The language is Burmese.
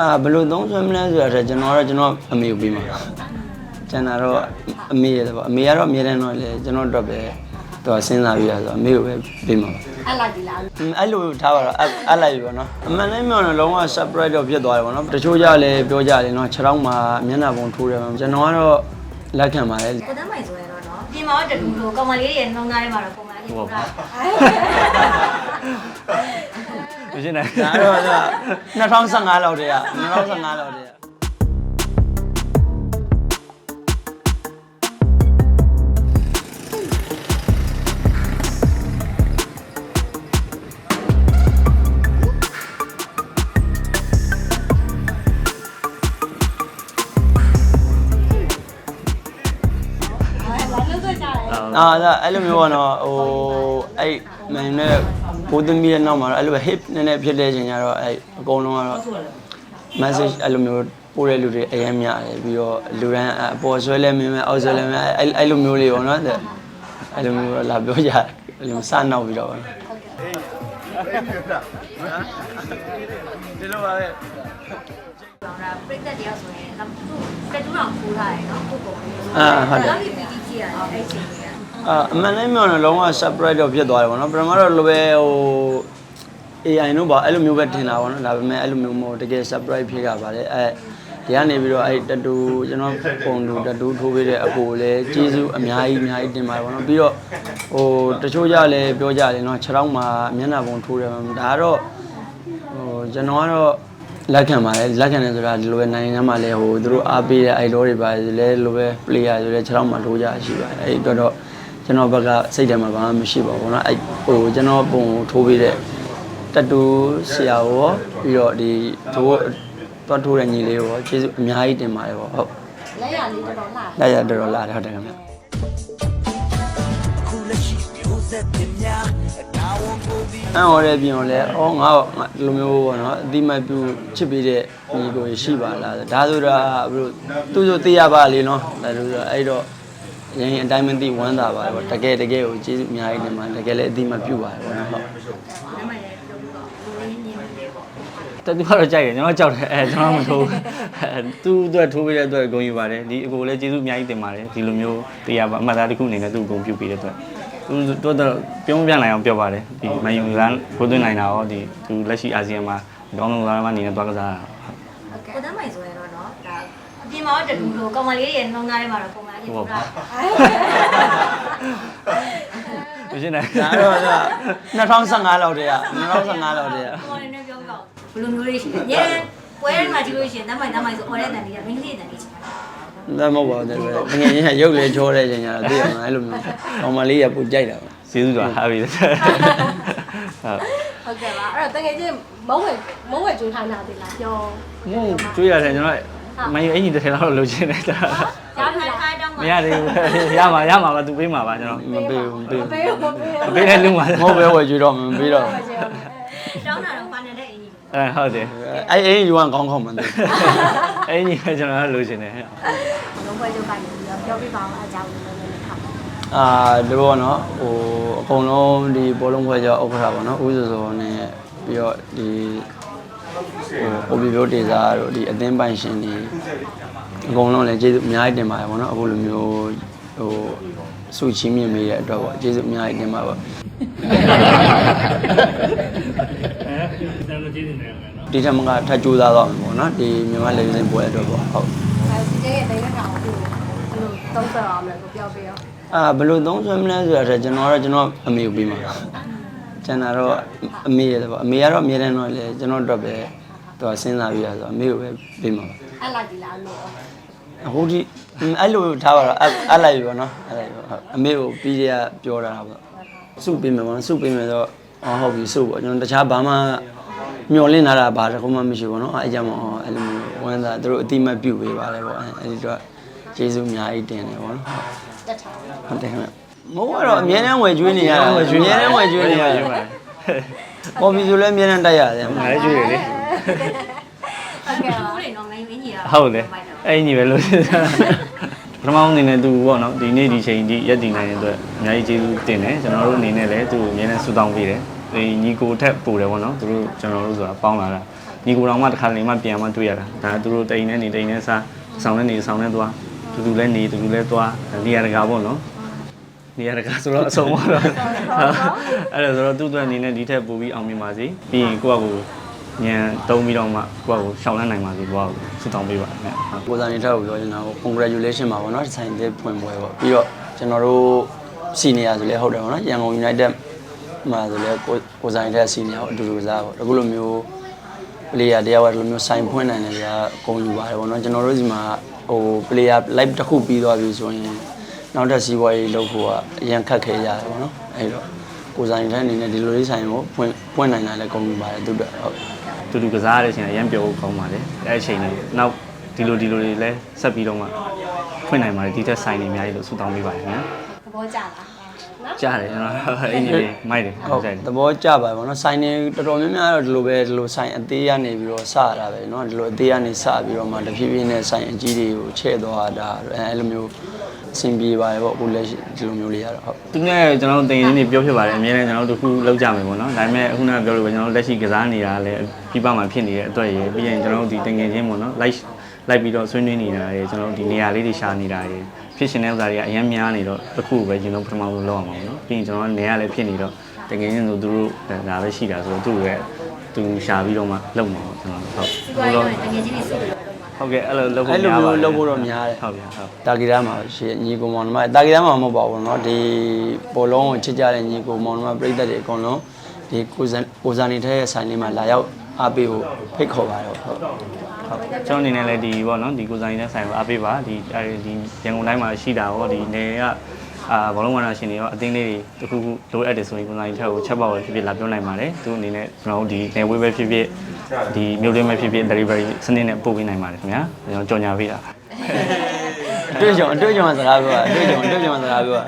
အာဘယ်လိုသုံးဆွဲမလဲဆိုတာထက်ကျွန်တော်ကတော့ကျွန်တော်အမေကိုပြီးမှာကျန်တာတော့အမေရဲ့ပေါ့အမေကတော့အမြဲတမ်းတော့လေကျွန်တော်တော့ပဲတော့စဉ်းစားပြီးရဆိုအမေကိုပဲပြီးမှာပါအဲ့လိုက်ဒီလားอืมအဲ့လိုထားပါတော့အဲ့အဲ့လိုက်ပြီပေါ့နော်အမှန်တိုင်းပြောရင်လုံးဝ surprise တော့ဖြစ်သွားတယ်ပေါ့နော်တချို့ကြလည်းပြောကြတယ်နော်ခြေထောက်မှာမျက်နှာပုံထိုးတယ်ပေါ့ကျွန်တော်ကတော့လက်ခံပါတယ်ကိုတန်းမိုင်ဆိုရင်တော့နော်ပြင်မာတော့တူတူကောင်မလေးရဲ့နှောင်းသားထဲမှာတော့ပုံမှန်အရင်က မရှင်းနိုင်ဒါတော့က2015လောက်တည်းက2015လောက်တည်းကဘာလို့ဆိုကြလဲအာဒါအဲ့လိုမျိုးပေါ့နော်ဟိုအဲ့မင်းနဲ့ ကိုသမီးရဲ့နောက်မှာတော့အဲ့လို hip နည်းနည်းဖြစ်တဲ့ချိန်ကျတော့အဲ့အကုန်လုံးကတော့ message အဲ့လိုမျိုးပို့တဲ့လူတွေအရင်များတယ်ပြီးတော့လူတိုင်းအပေါ်ဆွဲလဲမင်းမဲအောက်ဆွဲလဲမင်းအဲ့အဲ့လိုမျိုးလေးပေါ့နော်တဲ့အဲ့လိုမျိုးတော့လာပြောကြတယ်အဲ့လိုစနောက်ပြီးတော့ပေါ့နော်ဒီလိုပါပဲကောင်တာပြိသက်တယောက်ဆိုရင်တော့သူကတူအောင်ဖိုးထားတယ်နော်ကိုပုံလေးအာဟုတ်တယ်တော့ဒီပီတီကြီးရတယ်အဲ့ချိန်ကြီးက အာအမှန်တိုင်းပြောရင်လုံးဝ surprise တော့ဖြစ်သွားတယ်ပေါ့နော်ပထမတော့လိုပဲဟို AI တို့ပါအဲ့လိုမျိုးပဲထင်တာပေါ့နော်ဒါပေမဲ့အဲ့လိုမျိုးမဟုတ်တကယ် surprise ဖြစ်ကြပါတယ်အဲဒီကနေပြီးတော့အဲ့တတူကျွန်တော်ပုံတူတတူထိုးပေးတဲ့အကိုလည်းကျေးဇူးအများကြီးအများကြီးတင်ပါတယ်ပေါ့နော်ပြီးတော့ဟိုတချို့ကြလည်းပြောကြတယ်နော်ခြေထောက်မှာမျက်နှာပုံထိုးတယ်ပေါ့ဒါကတော့ဟိုကျွန်တော်ကတော့လက်ခံပါတယ်လက်ခံတယ်ဆိုတာဒီလိုပဲနိုင်ငံမှာလည်းဟိုသူတို့အားပေးတဲ့ idol တွေပါလေလည်းလိုပဲ player တွေလည်းခြေထောက်မှာထိုးကြရှိပါတယ်အဲ့ဒီအတွ က်တော့ကျွန်တော်ဘက်ကစိတ်ထဲမှာဘာမှမရှိပါဘူးเนาะအဲ့ဟိုကျွန်တော်ပုံထိုးပေးတဲ့ တတူဆရာရောပြီးတော့ဒီတို့တော့ထိုးတဲ့ညီလေးရောကျေးဇူးအများကြီးတင်ပါတယ်ပေါ့ဟုတ် လက်ရလေးတော်တော်လှတယ် လက်ရတော်တော်လာတယ်ဟုတ်တယ်ခင်ဗျအန်ဟော်ရဲ့ပြင်ကိုလည်းအော်ငါငါဒီလိုမျိုးပေါ့နော်အတိမတ်ပြုချစ်ပေးတဲ့ညီကိုရှိပါလားဒါဆိုတာဘယ်လိုသူ့ဆိုသိရပါလေနော်ဒါဆိုတော့အဲ့တော့ ရင်အတိုင်းမသိဝမ်းသာပါတယ်ပေါ့တကယ်တကယ်ကိုကျေးဇူးအများကြီးတင်ပါတယ်တကယ်လည်းအတိမတ်ပြုပါတယ်ပေါ့နော်ဟုတ်နမရပြောပြီးတော့လူလေးညင်းနေတယ်ပေါ့တတူကတော့ကြိုက်တယ်ကျွန်တော်ကြောက်တယ်အဲကျွန်တော်မထိုးအဲသူ့အတွက်ထိုးပေးတဲ့အတွက်ဂုဏ်ယူပါတယ်ဒီအကိုလည်းကျေးဇူးအများကြီးတင်ပါတယ်ဒီလိုမျိုးတရားပါအမှတ်သားတစ်ခုအနေနဲ့သူ့ကိုဂုဏ်ပြုပေးတဲ့အတွက်သူတို့တော့ပြုံးပြနိုင်အောင်ပြောပါတယ်ဒီမန်ယူလန်ဖိုးသွင်းနိုင်တာရောဒီသူလက်ရှိအာဆီယံမှာကောင်းဆုံးသားမအနေနဲ့တွားကစားတာ ကိုတန်းမိုင်ဆိုရင်တော့နော်ဒါအပြင် မှာတော့တူတူကောင်မလေးရဲ့နှောင်းသားထဲမှာတော့ပုံမှန်အရင်ကမရှင်းနိုင်ဒါတော့က2015လောက်တည်းက2015လောက်တည်းကဟောနေနေပြောပြတော့ဘယ်လိုမျိုးလေးရှိလဲညပွဲထဲမှာကြည့်လို့ရှိရင်တမ်းမိုင်တမ်းမိုင်ဆိုခေါ်တဲ့တန်လေးကမင်းကလေးတန်လေးချင်တယ်ဒါမဟုတ်ပါဘူးတဲ့ငယ်ချင်းကရုပ်လေချောတဲ့ချိန်ကျတော့သိရမှာအဲ့လိုမျိုးအောင်မလေးရပူကြိုက်တာပါကျေးဇူးတော်ဟာပြီဟုတ်ဟုတ်ကဲ့ပါအဲ့တော့တကယ်ချင်းမုံဝဲမုံဝဲကြိုးထားတာဒီလားပြောမဟုတ်ကျွေးရတယ်ကျွန်တော် မန်ယူအင်ကြီးတစ်ထည်လောက်လိုချင်တယ်ဒါကြားပြီလားခိုင်းတော့မရသေးဘူးရမှာရမှာပါသူပေးမှာပါကျွန်တော်မပေးဘူးမပေးမဘူးပေးဘူးမပေးဘူးပေးတဲ့လူမှာမဟုတ်ပဲဝယ်ကြွတော့မပေးတော့တောင်းတာတော့ပါနေတဲ့အင်ကြီးအဲဟုတ်တယ်အဲ့အဲ့ယူကကောင်းကောင်းမှန်းတယ်အင်ကြီးပဲကျွန်တော်လိုချင်တယ်လုံးပွဲချုပ်ကနေပြီးတော့ပြောပြပါအောင်အကြောင်းလေးလေးခါအာဒီဘောနော်ဟိုအကုန်လုံးဒီဘောလုံးခွဲကြောဥက္ကဋ္ဌပေါ့နော်ဦးစောစောနဲ့ပြီးတော့ဒီ ဟိုပိုပီပြိုတေစာတို့ဒီအသင်းပိုင်ရှင်တွေအကုန်လုံးလည်းကျေးဇူးအများကြီးတင်ပါတယ်ပေါ့နော်အခုလိုမျိုးဟိုစုချင်းမြင့်မိတဲ့အတွက်ပေါ့ကျေးဇူးအများကြီးတင်ပါပါဒီထက်မကထပ်ကြိုးစားတော့မယ်ပေါ့နော်ဒီမြန်မာလေစင်ပွဲအတွက်ပေါ့ဟုတ်အဲစီတဲ့ရဲ့တိုင်းကောင်ကိုဘယ်လိုသုံးသပ်အောင်လဲကိုပြောပြရောအာဘယ်လိုသုံးဆွဲမလဲဆိုတာထက်ကျွန်တော်ကတော့ကျွန်တော်အမေကိုပြီးမှာကျန်တာတော့အမေရဲ့ပေါ့အမေကတော့အမြဲတမ်းတော့လေကျွန်တော်အတွက်ပဲ တော့စဉ်းစားပြီးတာဆိုအမေကိုပဲပေးမှာပါအလိုက်ဒီလားလို့ဟိုဒီအဲ့လိုထားပါတော့အလိုက်ပြီပေါ့နော်အလိုက်ပေါ့အမေကိုပြီးရပြောတာပေါ့စုပေးမယ်ပေါ့နော်စုပေးမယ်တော့ဟုတ်ပြီစုပေါ့ကျွန်တော်တခြားဘာမှမျောလင့်လာတာဘာတခုမှမရှိဘူးနော်အဲ့ကြောင့်အဲ့လိုဝမ်းသာသူတို့အတိမတ်ပြုပေးပါလေပေါ့အဲ့ဒီတော့ကျေးဇူးအများကြီးတင်တယ်ပေါ့နော်တက်ထားဟုတ်တယ်ခင်ဗျမိုးကတော့အမြဲတမ်းဝယ်ကျွေးနေရတာအမြဲတမ်းဝယ်ကျွေးနေရတာ ပေါ်ပြီဆိုလည်းအမြဲတမ်းတိုက်ရတယ်ငါလည်းကျွေးတယ်လေဟုတ်ကဲ့ပါဦးလေနော်မင်းမင်းကြီးကဟုတ်တယ်အဲ့ညီပဲလို့ပထမအနေနဲ့သူပေါ့နော်ဒီနေ့ဒီချိန်ဒီရက်တည်နိုင်တဲ့အတွက်အများကြီးကျေးဇူးတင်တယ်ကျွန်တော်တို့အနေနဲ့လည်းသူ့ကိုအများနဲ့ဆုတောင်းပေးတယ်ဒီညီကိုထက်ပို့တယ်ပေါ့နော်သူတို့ကျွန်တော်တို့ဆိုတာပေါင်းလာတာညီကိုတော်မှတစ်ခါလေမှပြန်မှတွေ့ရတာဒါသူတို့တိန်နဲ့နေတိန်နဲ့စားဆောင်နဲ့နေဆောင်နဲ့သွားတူတူလဲနေတူတူလဲသွားနေရာတကာပေါ့နော် နေရာတကာဆိုတော့အဆုံးပါတော့အဲ့ဒါဆိုတော့သူ့အတွက်အနေနဲ့ဒီထက်ပိုပြီးအောင်မြင်ပါစေပြီးရင်ကိုယ့်အကူညံတုံးပြီးတော့မှကိုယ့်အကူရှောင်လန်းနိုင်ပါစေကိုယ့်အကူဆုတောင်းပေးပါမယ်ဟုတ်ကိုစားနေထက်ကိုပြောချင်တာပေါ့ congratulation ပါဗောနော်ဆိုင်တဲ့ဖွင့်ပွဲပေါ့ပြီးတော့ကျွန်တော်တို့စီနီယာဆိုလဲဟုတ်တယ်ဗောနော်ရန်ကုန် United မှာဆိုလဲကိုကိုစားနေတဲ့စီနီယာကိုအတူတူကစားပေါ့အခုလိုမျိုး player တယောက်ကဒီလိုမျိုးဆိုင်ဖွင့်နိုင်တယ်ကြာအကုန်ယူပါတယ်ဗောနော်ကျွန်တော်တို့ဒီမှာဟို player live တစ်ခုပြီးသွားပြီဆိုရင် နောက်ထပ်စီးပွားရေးလုပ်ဖို့ကအရန်ခက်ခဲရတယ်ပေါ့နော်အဲ့တော့ကိုဆိုင်တိုင်းအနေနဲ့ဒီလိုလေးဆိုင်ကိုဖွင့်ဖွင့်နိုင်တာလည်းကုန်ပြီပါတယ်သူတို့ဟုတ်တူတူကစားရတဲ့အချိန်အရန်ပျော်ဖို့ကောင်းပါလေအဲ့အချိန်လေးနောက်ဒီလိုဒီလိုတွေလည်းဆက်ပြီးတော့မှဖွင့်နိုင်ပါတယ်ဒီတက်ဆိုင်တွေအများကြီးလို့ဆုတောင်းပေးပါတယ်နော်သဘောကျလားကြားတယ်ကျွန်တော်အင်းကြီးမိုက်တယ်ဟုတ်တယ်သဘောကျပါဘောနော်ဆိုင်နေတော်တော်များများတော့ဒီလိုပဲဒီလိုဆိုင်အသေးကနေပြီးတော့စတာပဲနော်ဒီလိုအသေးကနေစပြီးတော့မှတဖြည်းဖြည်းနဲ့ဆိုင်အကြီးတွေကိုချဲ့သွားတာအဲလိုမျိုး အဆင်ပြေပါတယ်ပေါ့အခုလက်ရှိဒီလိုမျိုးလေးရတော့ဟုတ်သူနဲ့ကျွန်တော်တင်ရင်းနေပြောဖြစ်ပါတယ်အများနဲ့ကျွန်တော်တို့တစ်ခုလောက်ကြမယ်ပေါ့နော်ဒါပေမဲ့အခုနကပြောလို့ပဲကျွန်တော်တို့လက်ရှိကစားနေတာလည်းပြပမှာဖြစ်နေတဲ့အတွက်ရယ်ပြီးရင်ကျွန်တော်တို့ဒီတင်ငယ်ချင်းပေါ့နော် live လိုက်ပြီးတော့ဆွေးနွေးနေတာရယ်ကျွန်တော်တို့ဒီနေရာလေးတွေရှာနေတာရယ်ဖြစ်ရှင်တဲ့ဥစ္စာတွေကအများများနေတော့တစ်ခုပဲကျွန်တော်ပထမဆုံးလောက်အောင်ပါပေါ့နော်ပြီးရင်ကျွန်တော်နေရာလည်းဖြစ်နေတော့တင်ငယ်ချင်းဆိုသူတို့ဒါပဲရှိတာဆိုတော့သူ့ရဲ့သူရှာပြီးတော့မှလုပ်မှာပေါ့ကျွန်တော်ဟုတ်စီးပွားရေးတော့တကယ်ချင်းနေစုပြီးတော့လုပ်မှာ ဟုတ်ကဲ့အဲ့လိုလုပ်ဖို့ အဲ့လို များပါ မျိုးလုပ်ဖို့တော့များတယ် ဟုတ်ဗျာဟုတ် တာဂီရာမှာရှိညီကိုမောင်နှမတာဂီရာမှာမဟုတ်ပါဘူးเนาะဒီဘောလုံးကိုချစ်ကြတဲ့ညီကိုမောင်နှမပြည်သက်တွေအကုန်လုံးဒီကိုဇန်ကိုဇာနေတဲ့ဆိုင်လေးမှာလာရောက်အားပေးဖို့ဖိတ်ခေါ်ပါတယ်ဟုတ် ဟုတ်ကျွန်တော်အနေနဲ့လည်းဒီပေါ့နော်ဒီကိုဆိုင်တဲ့ဆိုင်ကိုအားပေးပါဒီအဲဒီရန်ကုန်တိုင်းမှာရှိတာရောဒီနေကအာဘောလုံးဝါနာရှင်တွေရောအသင်းလေးတွေတစ်ခုခုလိုအပ်တယ်ဆိုရင်ကိုဆိုင်ထက်ကိုချက်ပေါက်ပဲဖြစ်ဖြစ်လာပြောနိုင်ပါတယ်သူအနေနဲ့ကျွန်တော်တို့ဒီနေဝေးပဲဖြစ်ဖြစ် ဒီမြို့တွင်းပဲဖြစ်ဖြစ် delivery စနစ်နဲ့ပို့ပေးနိုင်ပါတယ်ခင်ဗျာကျွန်တော်ကြော်ညာပေးတာပါအတွေ့အကြုံအတွေ့အကြုံကစကားပြောတာအတွေ့အကြုံအတွေ့အကြုံကစကားပြောတာ